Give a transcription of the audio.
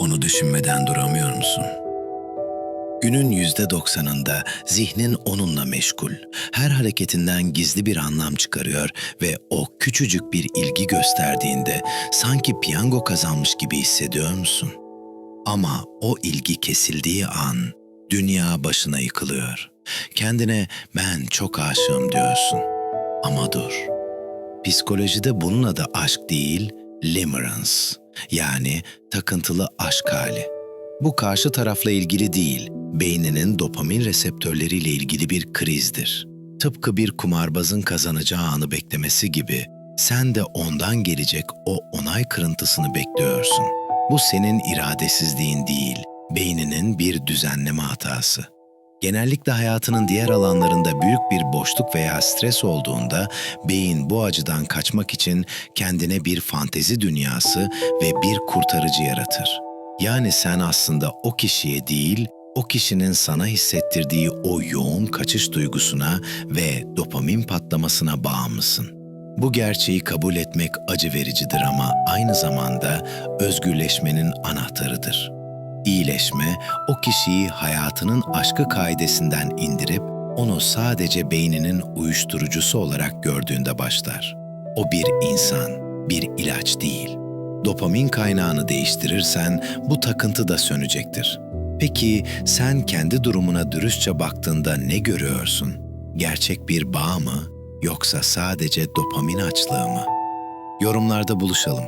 Onu düşünmeden duramıyor musun? Günün yüzde doksanında zihnin onunla meşgul. Her hareketinden gizli bir anlam çıkarıyor ve o küçücük bir ilgi gösterdiğinde sanki piyango kazanmış gibi hissediyor musun? Ama o ilgi kesildiği an dünya başına yıkılıyor. Kendine ben çok aşığım diyorsun. Ama dur. Psikolojide bunun adı aşk değil, limerence yani takıntılı aşk hali. Bu karşı tarafla ilgili değil, beyninin dopamin reseptörleriyle ilgili bir krizdir. Tıpkı bir kumarbazın kazanacağı anı beklemesi gibi sen de ondan gelecek o onay kırıntısını bekliyorsun. Bu senin iradesizliğin değil, beyninin bir düzenleme hatası. Genellikle hayatının diğer alanlarında büyük bir boşluk veya stres olduğunda beyin bu acıdan kaçmak için kendine bir fantezi dünyası ve bir kurtarıcı yaratır. Yani sen aslında o kişiye değil, o kişinin sana hissettirdiği o yoğun kaçış duygusuna ve dopamin patlamasına bağımlısın. Bu gerçeği kabul etmek acı vericidir ama aynı zamanda özgürleşmenin anahtarıdır. İyileşme, o kişiyi hayatının aşkı kaidesinden indirip onu sadece beyninin uyuşturucusu olarak gördüğünde başlar. O bir insan, bir ilaç değil. Dopamin kaynağını değiştirirsen bu takıntı da sönecektir. Peki sen kendi durumuna dürüstçe baktığında ne görüyorsun? Gerçek bir bağ mı yoksa sadece dopamin açlığı mı? Yorumlarda buluşalım.